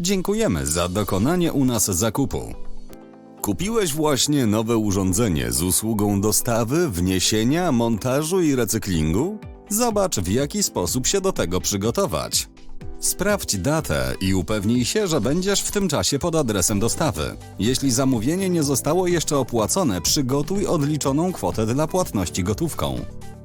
Dziękujemy za dokonanie u nas zakupu. Kupiłeś właśnie nowe urządzenie z usługą dostawy, wniesienia, montażu i recyklingu? Zobacz, w jaki sposób się do tego przygotować. Sprawdź datę i upewnij się, że będziesz w tym czasie pod adresem dostawy. Jeśli zamówienie nie zostało jeszcze opłacone, przygotuj odliczoną kwotę dla płatności gotówką.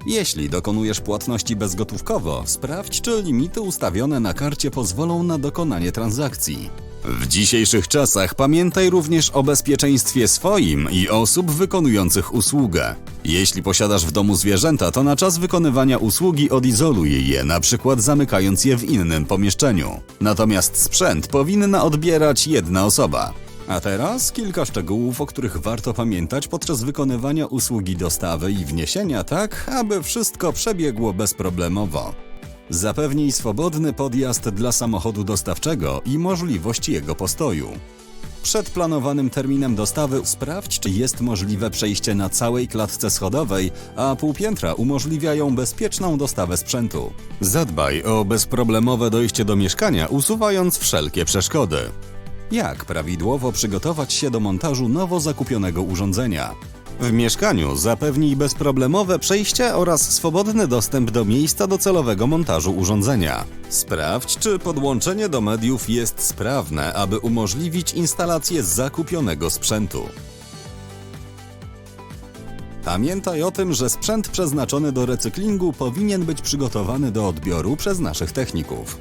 Jeśli dokonujesz płatności bezgotówkowo, sprawdź, czy limity ustawione na karcie pozwolą na dokonanie transakcji. W dzisiejszych czasach pamiętaj również o bezpieczeństwie swoim i osób wykonujących usługę. Jeśli posiadasz w domu zwierzęta, to na czas wykonywania usługi odizoluj je, na przykład zamykając je w innym pomieszczeniu. Natomiast sprzęt powinna odbierać jedna osoba. A teraz kilka szczegółów, o których warto pamiętać podczas wykonywania usługi dostawy i wniesienia, tak aby wszystko przebiegło bezproblemowo. Zapewnij swobodny podjazd dla samochodu dostawczego i możliwość jego postoju. Przed planowanym terminem dostawy sprawdź, czy jest możliwe przejście na całej klatce schodowej, a półpiętra umożliwiają bezpieczną dostawę sprzętu. Zadbaj o bezproblemowe dojście do mieszkania, usuwając wszelkie przeszkody. Jak prawidłowo przygotować się do montażu nowo zakupionego urządzenia? W mieszkaniu zapewnij bezproblemowe przejście oraz swobodny dostęp do miejsca docelowego montażu urządzenia. Sprawdź, czy podłączenie do mediów jest sprawne, aby umożliwić instalację zakupionego sprzętu. Pamiętaj o tym, że sprzęt przeznaczony do recyklingu powinien być przygotowany do odbioru przez naszych techników.